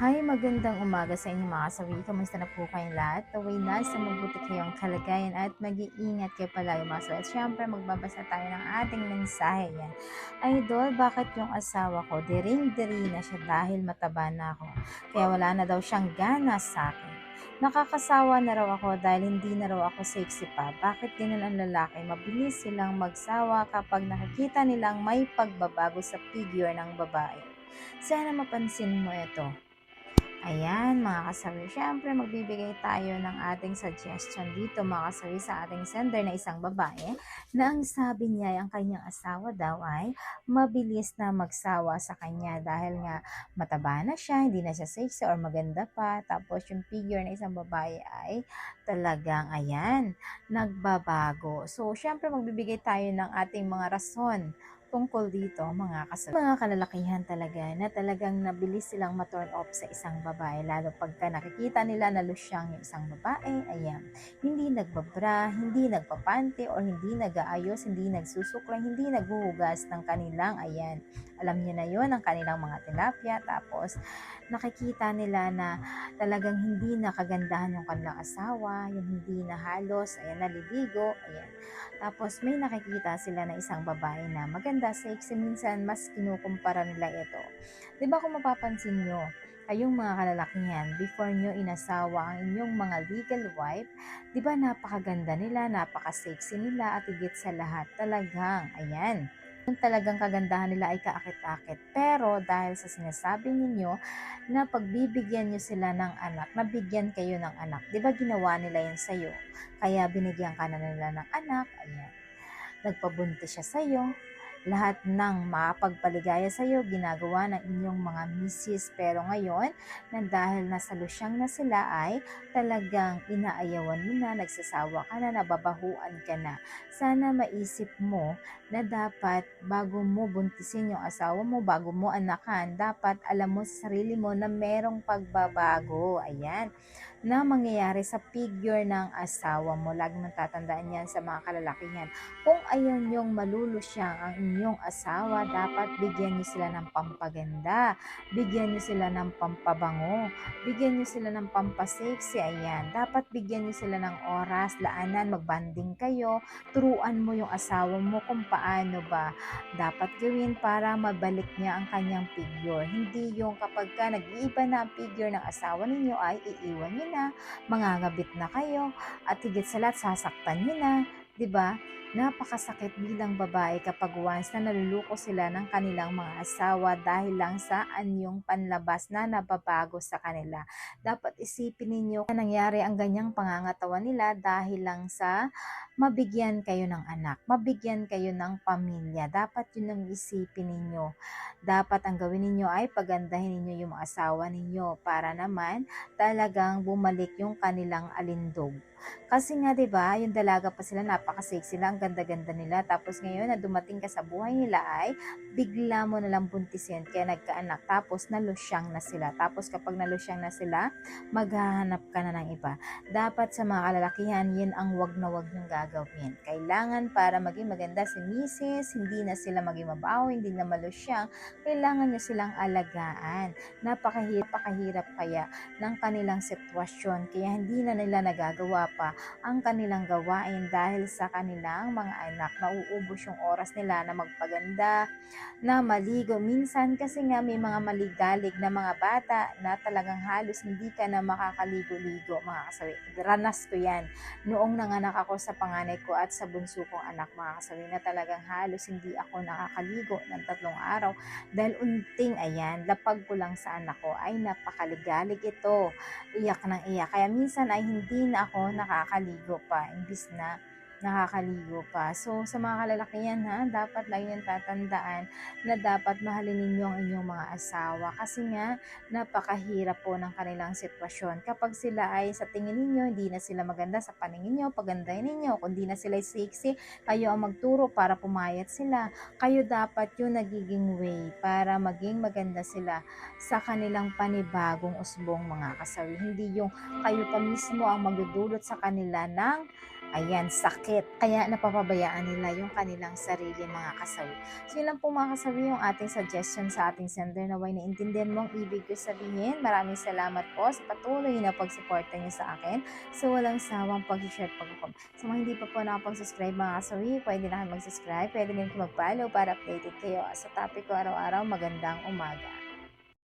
Hi, magandang umaga sa inyo mga kasawi. Kamusta na po kayong lahat? Taway na sa mabuti kayong kalagayan at mag-iingat kayo palagi mga kasawi. At syempre, magbabasa tayo ng ating mensahe yan. Idol, bakit yung asawa ko diring-diri na siya dahil mataba na ako? Kaya wala na daw siyang gana sa akin. Nakakasawa na raw ako dahil hindi na raw ako sexy pa. Bakit ganun ang lalaki? Mabilis silang magsawa kapag nakikita nilang may pagbabago sa figure ng babae. Sana mapansin mo ito. Ayan, mga kasawi. Siyempre, magbibigay tayo ng ating suggestion dito, mga kasawi, sa ating sender na isang babae na ang sabi niya, ay ang kanyang asawa daw ay mabilis na magsawa sa kanya dahil nga mataba na siya, hindi na siya sexy or maganda pa. Tapos yung figure na isang babae ay talagang, ayan, nagbabago. So, syempre, magbibigay tayo ng ating mga rason tungkol dito mga kasal. Mga kalalakihan talaga na talagang nabilis silang ma-turn off sa isang babae lalo pagka nakikita nila na lusyang yung isang babae, ayan, hindi nagbabra, hindi nagpapante or hindi nag-aayos, hindi nagsusukla, hindi naghuhugas ng kanilang, ayan, alam niyo na yon ang kanilang mga tilapia tapos nakikita nila na talagang hindi nakagandahan yung kanilang asawa, yung hindi na halos, ayan, naliligo, ayan. Tapos may nakikita sila na isang babae na maganda, sexy, minsan mas kinukumpara nila ito. 'Di ba kung mapapansin nyo, kayong mga kalalakihan, before nyo inasawa ang inyong mga legal wife, di ba napakaganda nila, napaka-sexy nila, at higit sa lahat, talagang, ayan, yung talagang kagandahan nila ay kaakit-akit. Pero dahil sa sinasabi ninyo na pagbibigyan nyo sila ng anak, nabigyan kayo ng anak, di ba ginawa nila yan sa'yo? Kaya binigyan ka na nila ng anak, ayan. Nagpabuntis siya sa'yo, lahat ng mapagpaligaya sa iyo ginagawa ng inyong mga misis pero ngayon na dahil nasa lusyang na sila ay talagang inaayawan mo na, nagsasawa ka na, nababahuan ka na. Sana maisip mo na dapat bago mo buntisin yung asawa mo, bago mo anakan, dapat alam mo sa sarili mo na merong pagbabago. Ayan na mangyayari sa figure ng asawa mo. Lagi mong tatandaan yan sa mga kalalakihan. Kung ayaw niyong malulusyang ang inyong asawa, dapat bigyan niyo sila ng pampaganda, bigyan niyo sila ng pampabango, bigyan niyo sila ng pampasexy, ayan. Dapat bigyan niyo sila ng oras, laanan, magbanding kayo, turuan mo yung asawa mo kung paano ba dapat gawin para mabalik niya ang kanyang figure. Hindi yung kapag ka nag-iiba na ang figure ng asawa ninyo ay iiwan niyo na, mangangabit na kayo, at higit sa lahat sasaktan niyo na, 'di ba? Napakasakit bilang babae kapag once na naluluko sila ng kanilang mga asawa dahil lang sa anyong panlabas na nababago sa kanila. Dapat isipin ninyo na nangyari ang ganyang pangangatawan nila dahil lang sa mabigyan kayo ng anak, mabigyan kayo ng pamilya. Dapat yun ang isipin ninyo. Dapat ang gawin ninyo ay pagandahin ninyo yung asawa ninyo para naman talagang bumalik yung kanilang alindog. Kasi nga 'di ba, yung dalaga pa sila napaka-sexy lang, ganda-ganda nila. Tapos ngayon na dumating ka sa buhay nila ay bigla mo na lang buntisin kaya nagkaanak. Tapos nalusyang na sila. Tapos kapag nalusyang na sila, maghahanap ka na ng iba. Dapat sa mga kalalakihan, yun ang wag na wag niyong gagawin. Kailangan para maging maganda si misis, hindi na sila maging mabaho, hindi na malusyang, kailangan niyo silang alagaan. Napakahirap, napakahirap kaya ng kanilang sitwasyon. Kaya hindi na nila nagagawa pa ang kanilang gawain dahil sa kanilang mga anak. Nauubos yung oras nila na magpaganda, na maligo. Minsan kasi nga may mga maligalig na mga bata na talagang halos hindi ka na makakaligo-ligo mga kasawi. Ranas ko yan. Noong nanganak ako sa panganay ko at sa bunso kong anak mga kasawi na talagang halos hindi ako nakakaligo ng tatlong araw dahil unting ayan, lapag ko lang sa anak ko ay napakaligalig ito. Iyak ng iyak. Kaya minsan ay hindi na ako nakakaligo pa. Imbis na nakakaligo pa. So, sa mga kalalakihan ha, dapat lagi niyong tatandaan na dapat mahalin ninyo ang inyong mga asawa kasi nga napakahirap po ng kanilang sitwasyon. Kapag sila ay sa tingin ninyo, hindi na sila maganda sa paningin nyo, pagandahin ninyo, kung di na sila sexy, kayo ang magturo para pumayat sila. Kayo dapat yung nagiging way para maging maganda sila sa kanilang panibagong usbong mga kasawi. Hindi yung kayo pa mismo ang magdudulot sa kanila ng ayan, sakit. Kaya napapabayaan nila yung kanilang sarili mga kasawi. So yun lang po mga kasawi yung ating suggestion sa ating sender na way naintindihan mo ang ibig ko sabihin. Maraming salamat po sa patuloy na pagsuporta niyo sa akin. So walang sawang pag-share at pag-comment. Sa mga hindi pa po nakapag-subscribe mga kasawi, pwede na kayo mag-subscribe. Pwede din kayo mag-follow para updated kayo sa topic ko araw-araw. Magandang umaga.